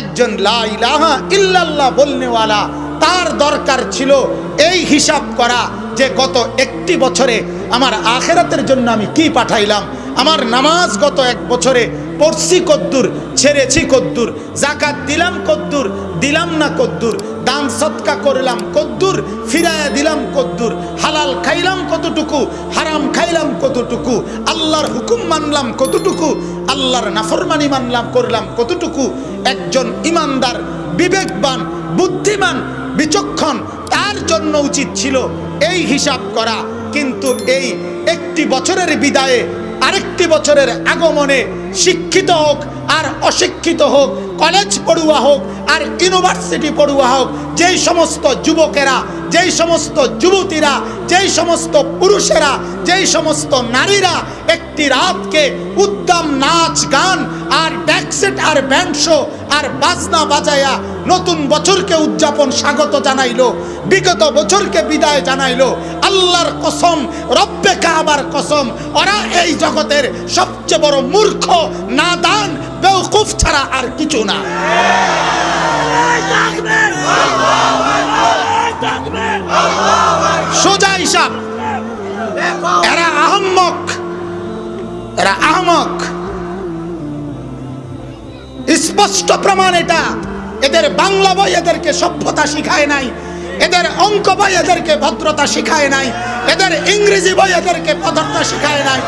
একজন লা ইলাহা ইল্লাল্লাহ বলনেওয়ালা, তার দরকার ছিল এই হিসাব করা যে গত একটি বছরে আমার আখেরাতের জন্য আমি কি পাঠাইলাম। আমার নামাজ গত এক বছরে পড়ছি কদ্দুর, ছেড়েছি কদ্দুর, জাকাত দিলাম কদ্দুর, দিলাম না কদ্দুর, দান সৎকা করলাম কদ্দুর, ফিরায়া দিলাম কদ্দুর, হালাল খাইলাম কতটুকু, হারাম খাইলাম কতটুকু, আল্লাহর হুকুম মানলাম কতটুকু, আল্লাহর নাফরমানি মানলাম করলাম কতটুকু, একজন ইমানদার, বিবেকবান, বুদ্ধিমান, বিচক্ষণ, তার জন্য উচিত ছিল এই হিসাব করা। কিন্তু এই একটি বছরের বিদায়ে আরেকটি বছরের আগমনে শিক্ষিত হোক আর অশিক্ষিত হোক কলেজ পড়ুয়া হোক আর ইউনিভার্সিটি পড়ুয়া হোক, যেই সমস্ত যুবকেরা, যেই সমস্ত যুবতীরা, যেই সমস্ত পুরুষেরা, যেই সমস্ত নারীরা একটি রাতকে উদ্দাম নাচ, গান আর ড্যাকসেট আর ব্যান্ড শো আর বাজনা বাজায়া নতুন বছরকে উদযাপন স্বাগত জানাইল, বিগত বছরকে বিদায় জানাইল। আল্লাহর কসম, রব্বে কাবার কসম, ওরা এই জগতের সবচেয়ে বড় মূর্খ। বেউকুফ ছাড়া আর কিছু না। সোজা হিসাব। এরা আহম্মক। এরা আহমক স্পষ্ট প্রমাণ এটা। এদের বাংলা বই এদেরকে সভ্যতা শিখায় নাই। এদের অঙ্ক বই এদেরকে ভদ্রতা শিখায় নাই, এদের ইংরেজি বই এদেরকে ভদ্রতা শিখায় নাই,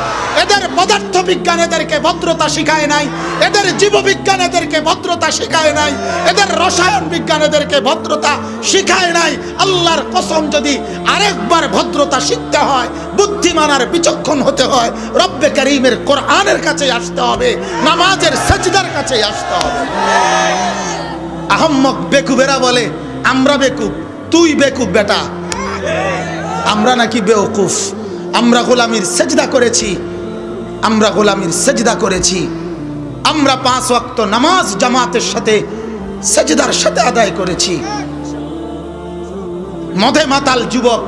এদের পদার্থ বিজ্ঞান এদেরকে ভদ্রতা শিখায় নাই, এদের জীববিজ্ঞান এদেরকে ভদ্রতা শিখায় নাই, এদের রসায়ন বিজ্ঞান এদেরকে ভদ্রতা শিখায় নাই। আল্লাহর কসম যদি আরেকবার ভদ্রতা শিখতে হয়, বুদ্ধিমান আর বিচক্ষণ হতে হয়, রব্বে করিমের কোরআনের কাছে আসতে হবে, নামাজের সজদার কাছে আসতে হবে। আহম্মক বেকুবেরা বলে, আমরা বেকুব। তুই বেকুব বেটা। আমরা নাকি বেওকুফ। আমরা গোলামির সেজদা করেছি। আমরা গোলামির সেজদা করেছি। আমরা পাঁচ ওয়াক্ত নামাজ জামাতের সাথে সেজদার সাথে আদায় করেছি। মধে মাতাল যুবক,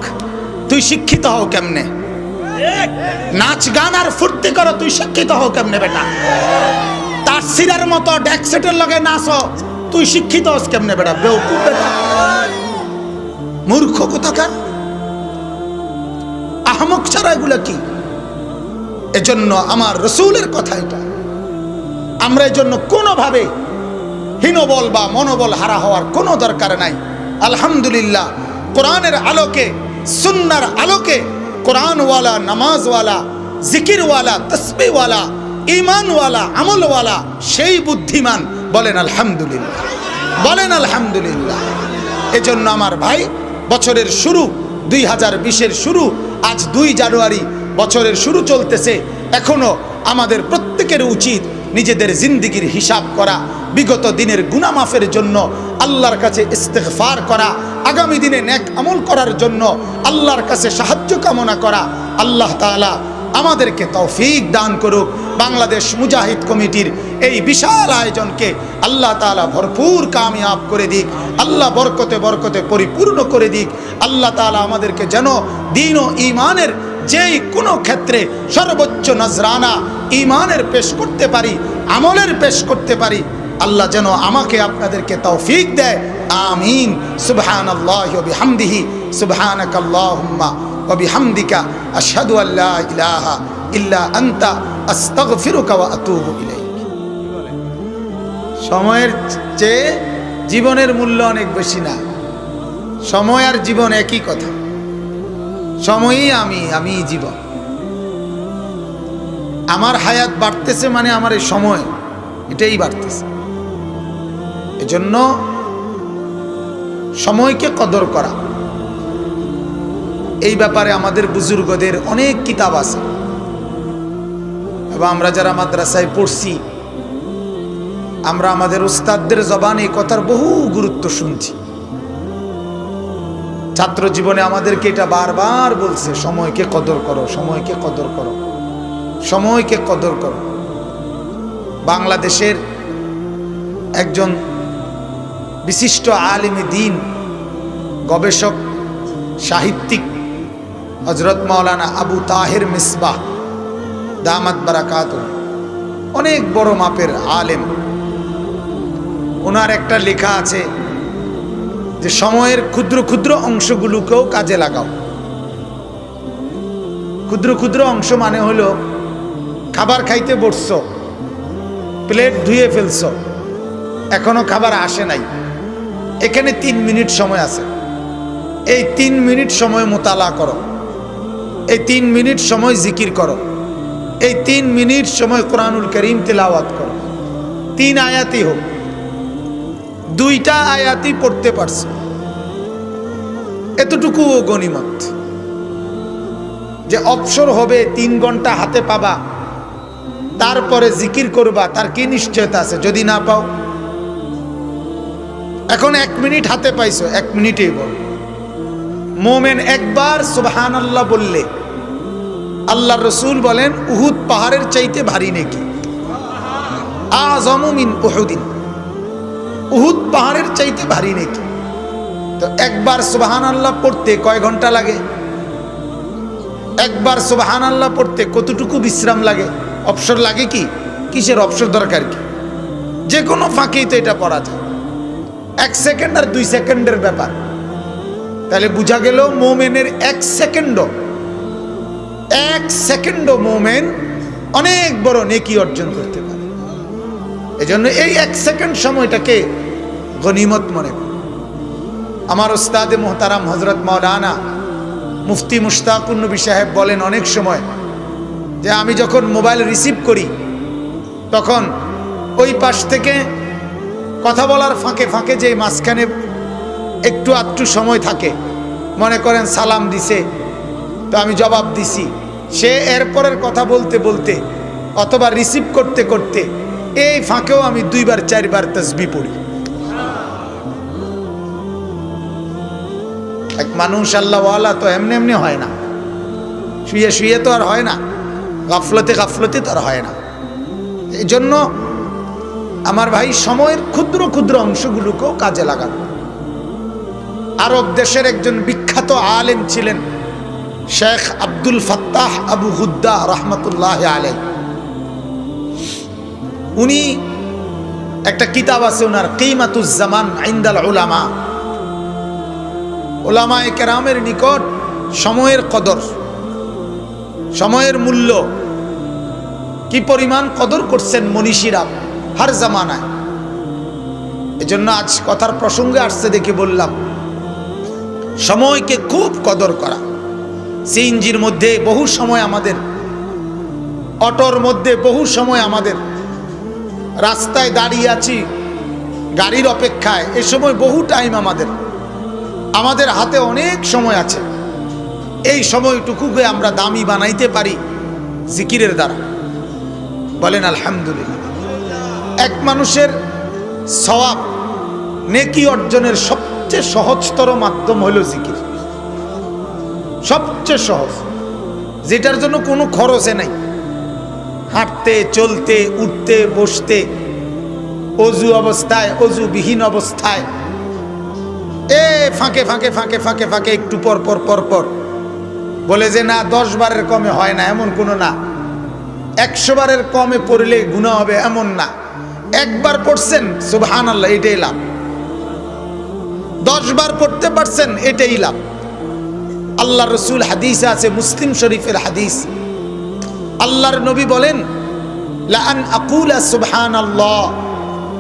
তুই শিক্ষিত হও কেমনে? নাচ গান আর ফুর্তি করো, তুই শিক্ষিত হও কেমনে বেটা? তার সিরার মতো ড্যাকসেটের লগে নাচো, তুই শিক্ষিত হস কেমনে বেটা? বেউকুফ বেটা। মূর্খ কোথাকার? আহমক ছাড়া এগুলো কি? এজন্য আমার রসুলের কথা এটা। আমরা এজন্য কোনোভাবে হীনবল বা মনোবল হারা হওয়ার কোনো দরকার নাই। আলহামদুলিল্লাহ, কোরআনের আলোকে, সুন্নার আলোকে, কোরআনওয়ালা, নামাজওয়ালা, জিকিরওয়ালা তসবিওয়ালা ইমানওয়ালা আমলওয়ালা, সেই বুদ্ধিমান বলেন আলহামদুলিল্লাহ। বলেন আলহামদুলিল্লাহ। এজন্য আমার ভাই বছরের শুরু দুই হাজার বিশের শুরু, আজ দুই জানুয়ারি, বছরের শুরু চলতেছে। এখনও আমাদের প্রত্যেকের উচিত নিজেদের জিন্দিগির হিসাব করা, বিগত দিনের গুনামাফের জন্য আল্লাহর কাছে ইস্তেফার করা, আগামী দিনে ন্যাক আমল করার জন্য আল্লাহর কাছে সাহায্য কামনা করা, আল্লাহ তাআলা আমাদেরকে তৌফিক দান করুক। বাংলাদেশ মুজাহিদ কমিটির এই বিশাল আয়োজনকে আল্লাহ তালা ভরপুর কামিয়াব করে দিক। আল্লাহ বরকতে বরকতে পরিপূর্ণ করে দিক। আল্লাহ তালা আমাদেরকে যেন দিন ও ইমানের যেই কোনো ক্ষেত্রে সর্বোচ্চ নজরানা ইমানের পেশ করতে পারি, আমলের পেশ করতে পারি, আল্লাহ যেন আমাকে আপনাদেরকে তৌফিক দেয়। আমিন। সুবহান আল্লাহ বিহামদিহি। সুবহানাক আল্লাহুম্মা ওয়া বিহামদিকা আশহাদু আল্লা ইলাহা ইল্লা আনতা আস্তাগফিরুকা ওয়া আতুবু ইলাইক। সময়ের চেয়ে জীবনের মূল্য অনেক বেশি না। সময় আর জীবন একই কথা। সময়ই আমি আমি জীবন। আমার হায়াত বাড়তেছে মানে আমার এই সময়, এটাই বাড়তেছে। এজন্য সময়কে কদর করা। এই ব্যাপারে আমাদের বুজুর্গদের অনেক কিতাব আছে। এবং আমরা যারা মাদ্রাসায় পড়ছি, আমরা আমাদের উস্তাদদের জবান এই কথার বহু গুরুত্ব শুনছি। ছাত্র জীবনে আমাদেরকে এটা বারবার বলছে, সময়কে কদর করো, সময়কে কদর করো, সময়কে কদর করো। বাংলাদেশের একজন বিশিষ্ট আলিমে দিন, গবেষক, সাহিত্যিক হজরত মৌলানা আবু তাহের মিসবাহ, দামাত বারাকাত অনেক বড় মাপের আলেম। ওনার একটা লেখা আছে যে, সময়ের ক্ষুদ্র ক্ষুদ্র অংশগুলোকেও কাজে লাগাও। ক্ষুদ্র ক্ষুদ্র অংশ মানে হলো, খাবার খাইতে বসছ, প্লেট ধুয়ে ফেলছ, এখনও খাবার আসে নাই। এখানে তিন মিনিট সময় আছে। এই তিন মিনিট সময় মোতালা করো। এই তিন মিনিট সময় জিকির করো। এই তিন মিনিট সময় কোরআনুল করিম তেলাওয়াত করো। তিন আয়াতি হোক। দুইটা আয়াতি পড়তে পারছ। এতটুকুও গণিমত। যে অবসর হবে, তিন ঘণ্টা হাতে পাবা। তারপরে জিকির করবা, তার কি নিশ্চয়তা আছে? যদি না পাও, এখন এক মিনিট হাতে পাইছো, এক মিনিটেই বল। মোমেন একবার সুবহান আল্লাহ বললে আল্লাহ রসুল বলেন, উহুদ পাহাড়ের চাইতে ভারী নাকি। আজমিন উহুদিন। উহুদ পাহাড়ের চাইতে ভারী নাকি। তো একবার সুবাহান আল্লাহ পড়তে কয় ঘণ্টা লাগে? একবার সুবাহান আল্লাহ পড়তে কতটুকু বিশ্রাম লাগে? অবসর লাগে কি? কিসের অবসর দরকার কি? যে কোনো ফাঁকেই তো এটা পড়া যায়। এক সেকেন্ড আর দুই সেকেন্ডের ব্যাপার। তাহলে বোঝা গেল মোমেনের এক সেকেন্ডও এক সেকেন্ডও মোমেন অনেক বড় নেকি অর্জন করতে পারে। এজন্য এই এক সেকেন্ড সময়টাকে গনিমত মনে কর। আমার ওস্তাদে মোহতারাম হজরত মৌলানা মুফতি মুশতাকুর নবী সাহেব বলেন অনেক সময় যে আমি যখন মোবাইল রিসিভ করি, তখন ওই পাশ থেকে কথা বলার ফাঁকে ফাঁকে যে মাঝখানে একটু আধটু সময় থাকে। মনে করেন সালাম দিছে, তো আমি জবাব দিছি। সে এরপরের কথা বলতে বলতে অথবা রিসিভ করতে করতে এই ফাঁকেও আমি দুইবার, চারবার তসবি পড়ি। এক মানুষ আল্লাহওয়ালা তো এমনি এমনি হয় না। শুয়ে শুয়ে তো আর হয় না। গাফলতে গাফলতে তো আর হয় না। এই জন্য আমার ভাই সময়ের ক্ষুদ্র ক্ষুদ্র অংশগুলোকেও কাজে লাগান। আরব দেশের একজন বিখ্যাত আলেম ছিলেন Sheikh Abdul Fattah Abu Ghuddah রহমতুল্লাহ আলাই উনি একটা কিতাব আছে ওনার কিমাতুজ্জামান আইন্দাল ওলামা ওলামায় কেরামের নিকট সময়ের কদর, সময়ের মূল্য, কি পরিমাণ কদর করছেন মনীষীরা হার জামানায়। এজন্য আজ কথার প্রসঙ্গে আসছে দেখে বললাম সময়কে খুব কদর করা। সিএনজির মধ্যে বহু সময় আমাদের, অটোর মধ্যে বহু সময় আমাদের, রাস্তায় দাঁড়িয়ে আছি, গাড়ির অপেক্ষায়, এ সময় বহু টাইম আমাদের আমাদের হাতে অনেক সময় আছে। এই সময়টুকুকে আমরা দামি বানাইতে পারি জিকিরের দ্বারা। বলেন, আলহামদুলিল্লাহ। এক মানুষের সওয়াব নেকি অর্জনের সবচেয়ে সহজতর মাধ্যম হলো জিকির। সবচেয়ে সহজ। যেটার জন্য কোনো খরচে নাই। হাঁটতে, চলতে, উঠতে, বসতে, অজু অবস্থায়, অজুবিহীন অবস্থায়, এ ফাঁকে ফাঁকে ফাঁকে ফাঁকে ফাঁকে, একটু পর পর পর পর। বলে যে, না, দশ বারের কমে হয় না, এমন কোনো না। একশো বারের কমে পড়লে গুণা হবে এমন না। একবার পড়ছেন সুবহান আল্লাহ এটাই লাভ। দশ বার পড়তে পারছেন, এটাই লাভ। আল্লাহ রসুল হাদিস আছে, মুসলিম শরীফের হাদিস। আল্লাহর নবী বলেন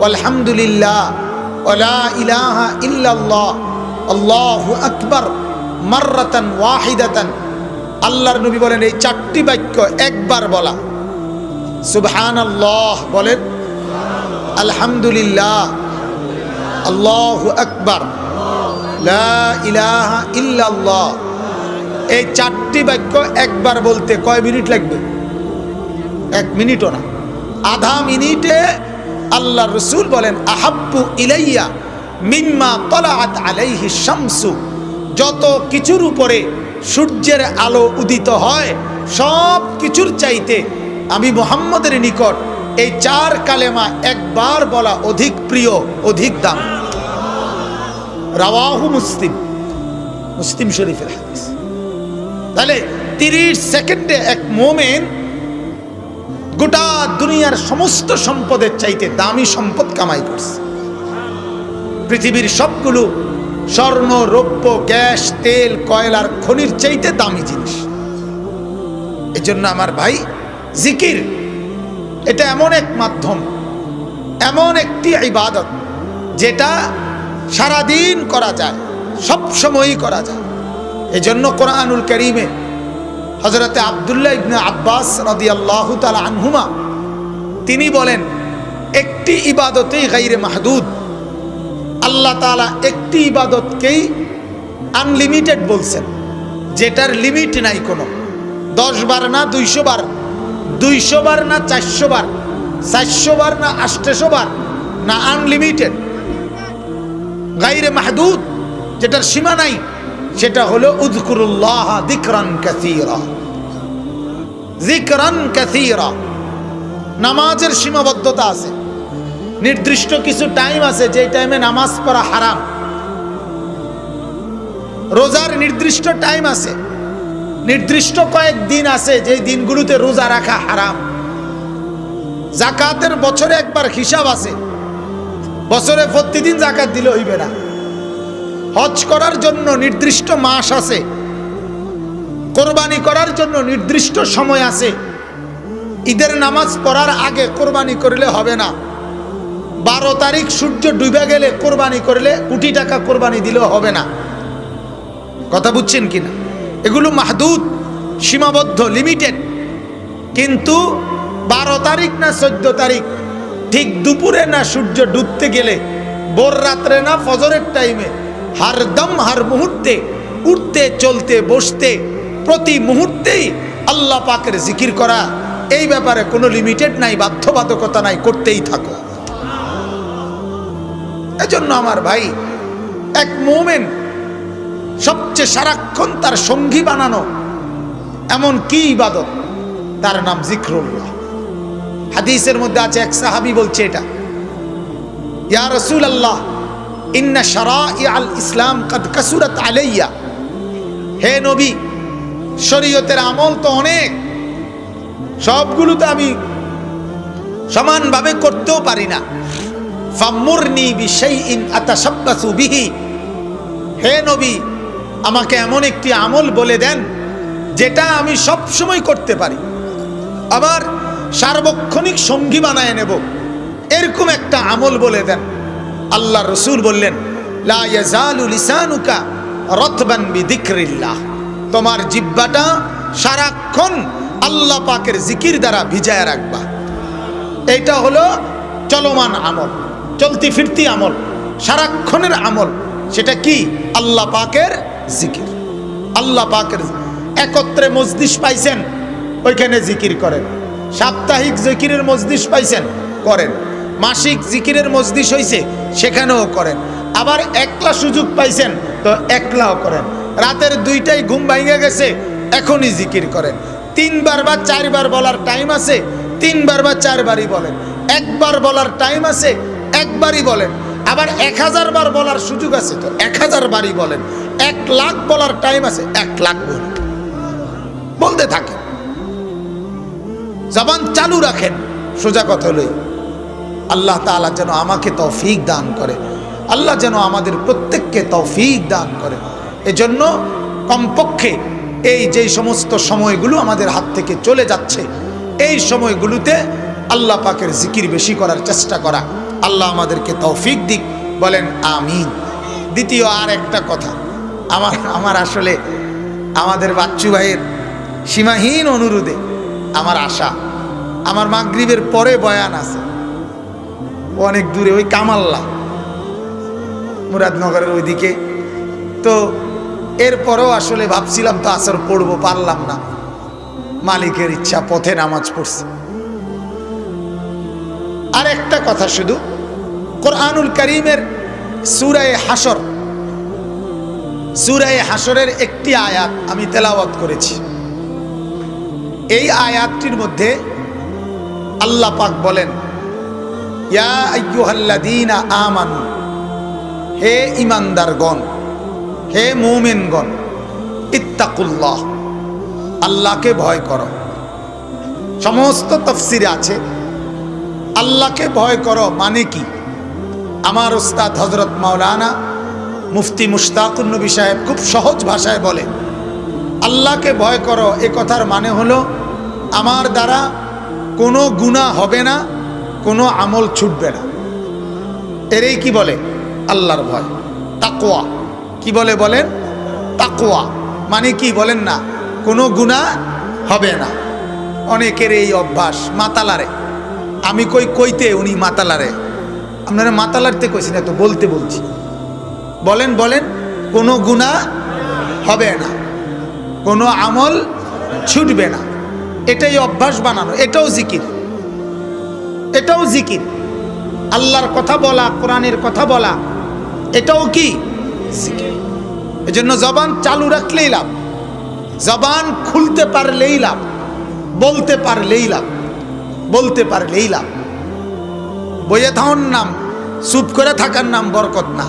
আলহামদুলিল্লাহ ইলাহা আল্লাহর নবী বলেন, এই চারটি বাক্য একবার বলা। সুবহান আল্লাহ বলেন, আলহামদুলিল্লাহ, আল্লাহু আকবার। ইলাহা ইল্লাল্লাহ। এই চারটি বাক্য একবার বলতে কয় মিনিট লাগবে? এক মিনিটও না। আধা মিনিটে আল্লাহ রসুল বলেন, আহাব্বু ইলাইয়া মিম্মা তলাআত আলাইহি শামসু। যত কিছুর উপরে সূর্যের আলো উদিত হয়, সব কিছুর চাইতে আমি মোহাম্মদের নিকট এই চার কালেমা একবার বলা অধিক প্রিয়, অধিক দাম। রাওয়াহু মুসলিম মুসলিম শরীফের হাদিস। তাহলে তিরিশ সেকেন্ডে এক মোমেন গোটা দুনিয়ার সমস্ত সম্পদের চাইতে দামি সম্পদ কামাই করছে। পৃথিবীর সবগুলো স্বর্ণ, রৌপ্য, গ্যাস, তেল, কয়লার খনির চাইতে দামি জিনিস। এজন্য আমার ভাই, জিকির, এটা এমন এক মাধ্যম, এমন একটি ইবাদত, যেটা সারাদিন করা যায়, সব সময়ই করা যায়। এজন্য কোরআনুল করিমে হজরতে আবদুল্লাহ ইবনে আব্বাস রদি আল্লাহ তালা আনহুমা তিনি বলেন, একটি ইবাদতেই গাইরে মাহদুদ। আল্লাহ তালা একটি ইবাদতকেই আনলিমিটেড বলছেন, যেটার লিমিট নাই কোনো। দশ বার না দুইশো বার দুইশো বার না চারশো বার চারশো বার না আষ্টশো বার, না আনলিমিটেড। গাইরে মাহদুদ, যেটার সীমা নাই, সেটা হলো উদকুরুল্লাহ দিকরান কাসীরা। জিকরান কাসীরা। নামাজের সীমাবদ্ধতা আছে। নির্দিষ্ট কিছু টাইম আছে যে টাইমে নামাজ পড়া হারাম। রোজার নির্দিষ্ট টাইম আছে। নির্দিষ্ট কয়েক দিন আছে যে দিনগুলোতে রোজা রাখা হারাম। জাকাতের বছরে একবার হিসাব আছে। বছরে প্রতিদিন জাকাত দিলে হইবে না। হজ করার জন্য নির্দিষ্ট মাস আছে। কোরবানি করার জন্য নির্দিষ্ট সময় আছে। ঈদের নামাজ পড়ার আগে কোরবানি করলে হবে না। বারো তারিখ সূর্য ডুবে গেলে কোরবানি করলে কোটি টাকা কোরবানি দিলেও হবে না। কথা বুঝছেন কিনা? এগুলো মাহদুদ, সীমাবদ্ধ লিমিটেড কিন্তু বারো তারিখ না চোদ্দ তারিখ ঠিক দুপুরে না সূর্য ডুবতে গেলে বোর রাত্রে না ফজরের টাইমে হারদম হার মুহূর্তে উঠতে, চলতে, বসতে প্রতি মুহূর্তেই আল্লাহ পাকের জিকির করা, এই ব্যাপারে কোনো লিমিটেড নাই, বাধ্যবাধকতা নাই, করতেই থাকো। এজন্য আমার ভাই, এক মোমেন সবচেয়ে সারাক্ষণ তার সঙ্গী বানানো এমন কি ইবাদত? তার নাম জিক্রুল্লাহ। হাদিসের মধ্যে আছে, এক সাহাবি বলছে এটা। ইয়া রসুল আল্লাহ ইন্না সারা আল ইসলাম কদ কাসুরত আলাইয়া। হে নবী, শরীয়তের আমল তো অনেক। সবগুলো তো আমি সমানভাবে করতেও পারি না। ফাম্মুরনি বিশাইইন আতাশাব্বাসু বিহি। হে নবী, আমাকে এমন একটি আমল বলে দেন, যেটা আমি সব সময় করতে পারি। আবার সার্বক্ষণিক সঙ্গী বানায় নেব। এরকম একটা আমল বলে দেন। আল্লাহ রসুল বললেন তোমার জিব্বাটা সারাক্ষণ আল্লাহ পাকের জিকির দ্বারা ভিজায় রাখবা। এইটা হলো চলমান আমল, চলতি ফিরতি আমল, সারাক্ষণের আমল। সেটা কি? আল্লাহ পাকের জিকির। আল্লাহ পাকের একত্রে মজলিস পাইছেন, ওইখানে জিকির করেন। সাপ্তাহিক জিকিরের মজলিস পাইছেন, করেন। মাসিক জিকিরের মজলিস হয়েছে সেখানেও করেন। আবার একলা সুযোগ পাইছেন, তো একলাও করেন। রাতের দুইটাই ঘুম ভাঙে গেছে, এখনই জিকির করেন। তিনবার বা চারবার বলার টাইম আছে, তিনবার বা চারবারই বলেন। একবার বলার টাইম আছে, একবারই বলেন। আবার এক হাজার বার বলার সুযোগ আছে, তো এক হাজার বারই বলেন। এক লাখ বলার টাইম আছে, এক লাখ বলেন। বলতে থাকেন। জবান চালু রাখেন, সোজা কথা লই আল্লাহ তাআলা যেন আমাকে তৌফিক দান করে, আল্লাহ যেন আমাদের প্রত্যেককে তৌফিক দান করে। এজন্য কমপক্ষে এই যে সমস্ত সময়গুলো আমাদের হাত থেকে চলে যাচ্ছে, এই সময়গুলোতে আল্লাহ পাকের জিকির বেশি করার চেষ্টা করা, আল্লাহ আমাদেরকে তৌফিক দিক, বলেন আমিন। দ্বিতীয় আর একটা কথা, আমার আমার আসলে আমাদের বাচ্চু ভাইয়ের সীমাহীন অনুরোধে আমার আশা আমার মাগরিবের পরে বয়ান আছে। অনেক দূরে, ওই কামাল্লা। মুরাদনগরের ওইদিকে। তো এরপরেও আসলে ভাবছিলাম তো আসর পড়ব, পারলাম না। মালিকের ইচ্ছা পথে নামাজ পড়ছি। আর একটা কথা শুধু, কোরআনুল করিমের সুরায় হাসর সুরায় হাসরের একটি আয়াত আমি তেলাওয়াত করেছি। এই আয়াতটির মধ্যে আল্লাহ পাক বলেন, ইয়া আমানু, হে ইমানদারগণ হে মুমিনগণ, ইত্তাকুল্লাহ, আল্লাহকে ভয় করো। সমস্ত তফসিরে আছে, আল্লাহকে ভয় করো মানে কি? আমার ওস্তাদ হজরত মাওলানা মুফতি মুশতাকুন্নবী সাহেব খুব সহজ ভাষায় বলে, আল্লাহকে ভয় করো, এ কথার মানে হলো, আমার দ্বারা কোনো গুণা হবে না, কোনো আমল ছুটবে না। এরই কি বলে? আল্লাহর ভয়। তাকোয়া কি বলে বলেন? তাকোয়া মানে কি বলেন না, কোনো গুণা হবে না। অনেকের এই অভ্যাস, মাতালারে। আমি কই কইতে উনি মাতালারে। আপনারা মাতালারতে কইছি না তো বলতে বলছি। বলেন বলেন, কোনো গুণা হবে না, কোনো আমল ছুটবে না। এটাই অভ্যাস বানানো, এটাও জিকির। এটাও জিকির। আল্লাহর কথা বলা, কোরআনের কথা বলা, এটাও কি? জিকির। এজন্য জবান চালু রাখলেই লাভ। জবান খুলতে পারলেই লাভ। বলতে পারলেই লাভ। বলতে পারলেই লাভ। বইয়ে থাউন নাম, চুপ করে থাকার নাম বরকত না।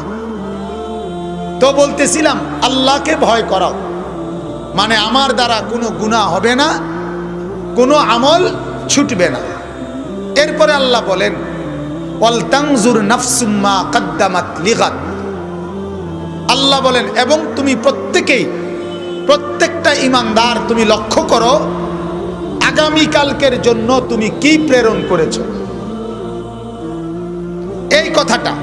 তো বলতেছিলাম, আল্লাহকে ভয় করাও। মানে আমার দ্বারা কোনো গুণা হবে না কোনো আমল ছুটবে না। এরপরে আল্লাহ বলেন অলতাংজুর নাফসুম্মা কাদ্দামাত লিগাত। আল্লাহ বলেন, এবং তুমি প্রত্যেকেই, প্রত্যেকটা ইমানদার তুমি লক্ষ্য করো, আগামীকালকের জন্য তুমি কি প্রেরণ করেছ? এই কথাটা,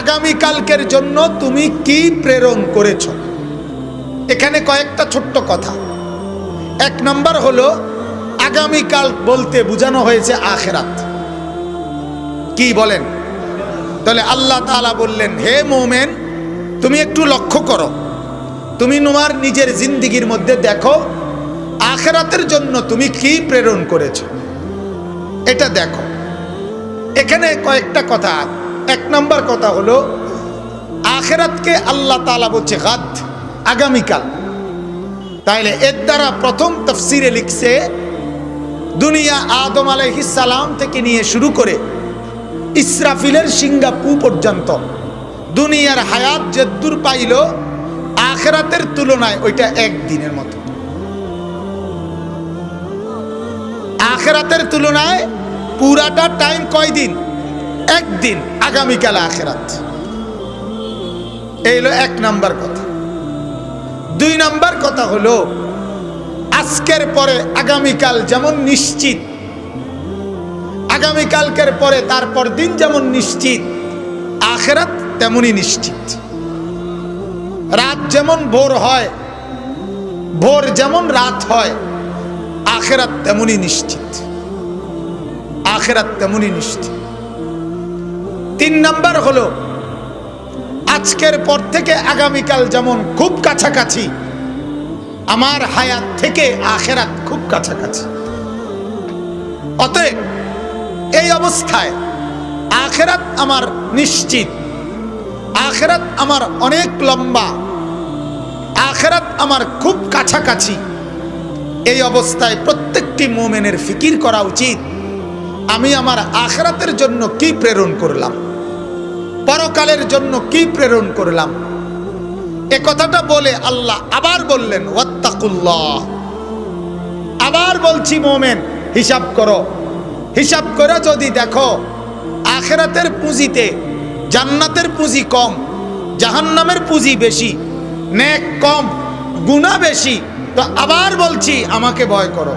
আগামীকালকের জন্য তুমি কি প্রেরণ করেছ? এখানে কয়েকটা ছোট্ট কথা। এক নম্বর হলো আগামীকাল বলতে বোঝানো হয়েছে আখেরাত। কি বলেন? তাহলে আল্লাহ তাআলা বললেন, হে মোমেন, তুমি একটু লক্ষ্য করো। তুমি তোমার নিজের জিন্দিগির মধ্যে দেখো, আখেরাতের জন্য তুমি কি প্রেরণ করেছ। এটা দেখো। এখানে কয়েকটা কথা। এক নম্বর কথা হলো, আখেরাতকে আল্লাহ তালা বলছে গাদ, আগামীকাল। তাইলে এর দ্বারা প্রথম তফসিরে লিখছে দুনিয়া আদম সালাম থেকে নিয়ে শুরু করে ইসরাফিলের সিঙ্গাপু পর্যন্ত দুনিয়ার হায়াত যে দূর পাইল, আখেরাতের তুলনায় ওইটা একদিনের মতো। আখেরাতের তুলনায় পুরাটা টাইম কয়দিন একদিন, আগামীকাল আখেরাত। এই হলো এক নাম্বার কথা। দুই নাম্বার কথা হলো আজকের পরে আগামীকাল যেমন নিশ্চিত, আগামীকালকের পরে তারপর দিন যেমন নিশ্চিত, আখেরাত তেমনই নিশ্চিত। রাত যেমন ভোর হয়, ভোর যেমন রাত হয়, আখেরাত তেমনই নিশ্চিত। আখেরাত তেমনই নিশ্চিত। তিন নাম্বার হলো, আজকের পর থেকে আগামীকাল যেমন খুব কাছাকাছি আমার হায়াত থেকে আখেরাত খুব কাছাকাছি। অতএব এই অবস্থায় আখেরাত আমার নিশ্চিত। আখেরাত আমার অনেক লম্বা। আখেরাত আমার খুব কাছাকাছি। এই অবস্থায় প্রত্যেকটি মোমেনের ফিকির করা উচিত। আমি আমার আখেরাতের জন্য কি প্রেরণ করলাম? পরকালের জন্য কি প্রেরণ করলাম? এ কথাটা বলে আল্লাহ আবার বললেন, ওয়াত্তাকুল্লাহ। আবার বলছি, মোমেন, হিসাব করো। হিসাব করে যদি দেখো, আখেরাতের পুঁজিতে জান্নাতের পুঁজি কম, জাহান্নামের পুঁজি বেশি, নেক কম গুণা বেশি, তো আবার বলছি, আমাকে ভয় করো।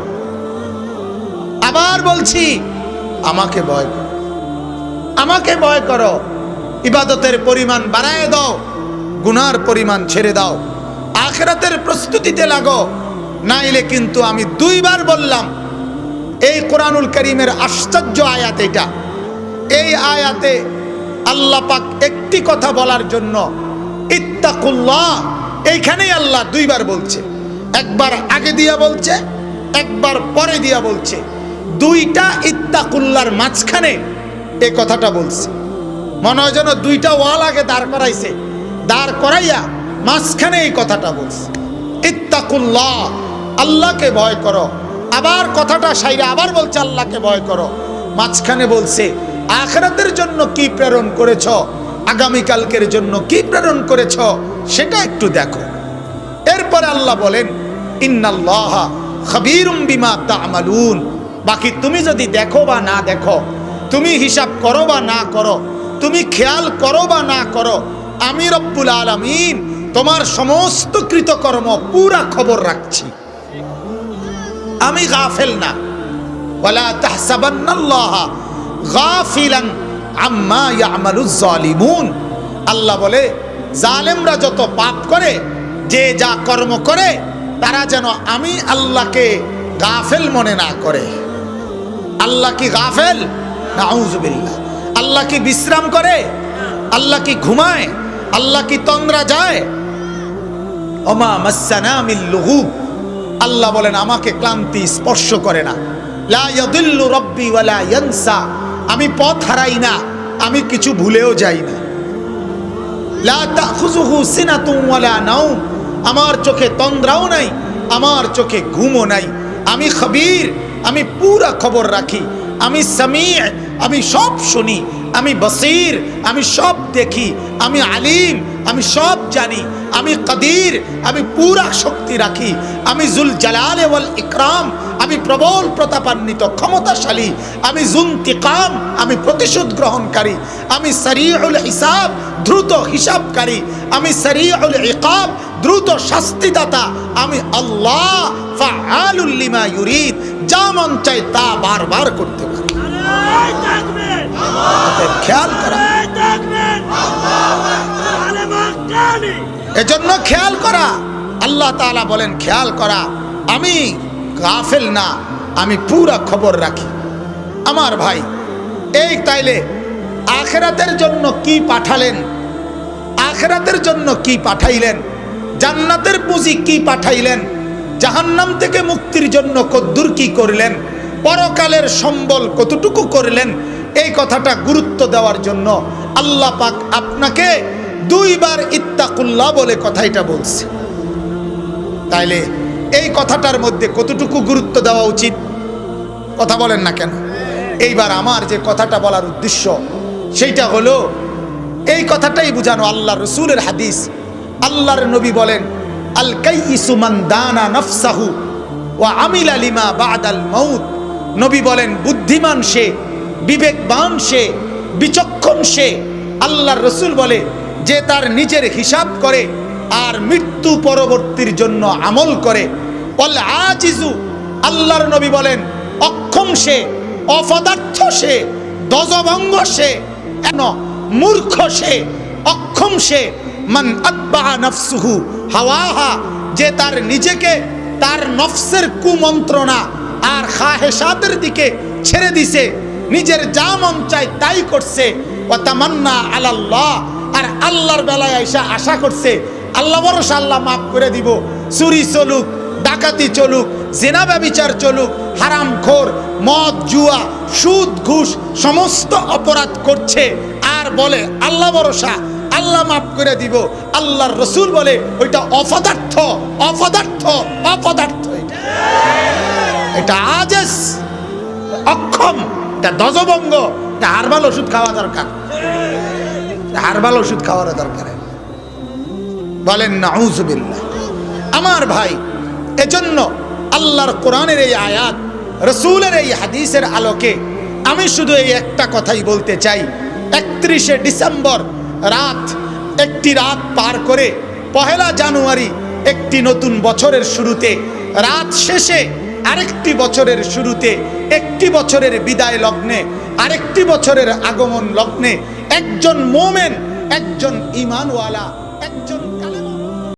আবার বলছি, আমাকে ভয় করো। আমাকে ভয় করো। ইবাদতের পরিমাণ বাড়ায় দাও। গুনার পরিমাণ ছেড়ে দাও। আখেরাতের প্রস্তুতিতে লাগো। নাইলে কিন্তু আমি দুইবার বললাম, এই কোরআনুল করিমের আশ্চর্য আয়াত এটা। এই আয়াতে আল্লাহ পাক একটি কথা বলার জন্য, ইত্তাকুল্লাহ এইখানেই আল্লাহ দুইবার বলছে। একবার আগে দিয়া বলছে, একবার পরে দিয়া বলছে। দুইটা ইত্তাকুল্লার মাঝখানে এ কথাটা বলছে। মনে হয় যেন দুইটা ওয়াল আগে দাঁড় করাইছে। দাঁড় করাইয়া মাঝখানে এই কথাটা বলছে। ইত্তাকুল্লাহ, আল্লাহকে ভয় করো। আবার কথাটা সাইরে আবার বলছে, আল্লাহকে ভয় করো। মাঝখানে বলছে, আখরাতের জন্য কি প্রেরণ করেছ? আগামীকালকের জন্য কি প্রেরণ করেছ? সেটা একটু দেখো। এরপরে আল্লাহ বলেন, ইন্নাল্লাহ খাবীরুম বিমা বাকি তুমি যদি দেখো বা না দেখো, তুমি হিসাব করো বা না করো, তুমি খেয়াল করো বা না করো আমি রব্বুল আলামিন তোমার সমস্ত কৃতকর্ম পুরা খবর রাখছি। আমি গাফেল না। ওয়ালা তাহসাবান্নাল্লাহ গাফিলান আম্মা ইয়ামালুজ জালিমুন আল্লাহ বলে, জালেমরা যত পাপ করে, যে যা কর্ম করে, তারা যেন আমি আল্লাহকে গাফেল মনে না করে। আল্লাহ কি গাফেল? নাউজুবিল্লাহ। আল্লাহ কি বিশ্রাম করে? আল্লাহ কি ঘুমায়? আল্লাহ কি তন্দ্রা যায়? লুগুব আল্লাহ বলেন, আমাকে ক্লান্তি স্পর্শ করে না। রব্বি ওয়ালা ইয়ানসা। আমি পথ হারাই না, আমি কিছু ভুলেও যাই না। লা ওয়ালা আমার চোখে তন্দ্রাও নাই, আমার চোখে ঘুমও নাই। আমি খবীর, আমি পুরা খবর রাখি। আমি সামি আমি সব শুনি, আমি বসির, আমি সব দেখি, আমি আলিম, আমি সব জানি, আমি কদির, আমি পুরা শক্তি রাখি, আমি জুল জালাল ওয়াল ইকরাম, আমি প্রবল প্রতাপান্বিত, ক্ষমতাশালী, আমি জুন্তিকাম, আমি প্রতিশোধ গ্রহণকারী, আমি সরিউল হিসাব, দ্রুত হিসাবকারী, আমি সরিউল ইকাব, দ্রুত শাস্তিদাতা, আমি আল্লাহ ফাআলুল লিমা ইউরিদ, যা মন চাই তা বারবার করতে পারি। খেয়াল করা। এজন্য খেয়াল করা। আল্লাহ তাআলা বলেন খেয়াল করা। আমি গাফেল না। আমি পুরা খবর রাখি। আমার ভাই এই তাইলে আখেরাতের জন্য কি পাঠালেন? আখেরাতের জন্য কি পাঠাইলেন? জান্নাতের পুঁজি কি পাঠাইলেন? জাহান্নাম থেকে মুক্তির জন্য কদ্দুর কি করলেন? পরকালের সম্বল কতটুকু করলেন? এই কথাটা গুরুত্ব দেওয়ার জন্য আল্লাহ পাক আপনাকে দুইবার ইত্তাকুল্লাহ বলে কথাইটা বলছে। তাইলে এই কথাটার মধ্যে কতটুকু গুরুত্ব দেওয়া উচিত? কথা বলেন না কেন? এইবার আমার যে কথাটা বলার উদ্দেশ্য, সেইটা হলো, এই কথাটাই বুঝানো আল্লাহ রসুলের হাদিস। আল্লাহর নবী বলেন, আল কাইসুমান দানা নফসাহু ও আমিল আলিমা বাদাল মৌত নবী বলেন, বুদ্ধিমান সে, বিবেকবান সে, বিচক্ষণ সে। আল্লাহর রসুল বলে যে তার নিজের হিসাব করে আর মৃত্যু পরবর্তীর জন্য আমল করে। আজিজু আল্লাহর নবী বলেন, অক্ষম সে, অপদার্থ সে, দজভঙ্গ সে এন মূর্খ সে, অক্ষম সে। মান আত্মা নফসুহু হাওয়াহা, যে তার নিজেকে, তার নফসের কুমন্ত্রণা আর খাহেসাদের দিকে ছেড়ে দিছে। নিজের যা মন চায় তাই করছে। ও তামান্না আলাল্লাহ। আর আল্লাহর বেলায় আইসা আশা করছে, আল্লাহ ভরসা, আল্লাহ মাফ করে দিব। চুরি চলুক, ডাকাতি চলুক, জেনা ব্যবিচার চলুক, হারাম খোর, মদ, জুয়া, সুদ, ঘুষ, সমস্ত অপরাধ করছে। আর বলে, আল্লাহ ভরসা, আল্লাহ মাফ করে দিব। আল্লাহর রসুল বলে, ওইটা অপদার্থ অপদার্থ অপদার্থ এটা। এটা আজেস, অক্ষম, এটা দজভঙ্গ এটা হারবাল ওষুধ খাওয়া দরকার। হারবাল ওষুধ খাওয়ার দরকার। বলেন, নাউজুবিল্লাহ। আমার ভাই, এজন্য আল্লাহর কোরআনের এই আয়াত, রসুলের এই হাদিসের আলোকে আমি শুধু এই একটা কথাই বলতে চাই। একত্রিশে ডিসেম্বর রাত, একটি রাত পার করে পহেলা জানুয়ারি, একটি নতুন বছরের শুরুতে, রাত শেষে আরেকটি বছরের শুরুতে, একটি বছরের বিদায় লগ্নে, আরেকটি বছরের আগমন লগ্নে, একজন মোমেন, একজন ইমানওয়ালা, একজন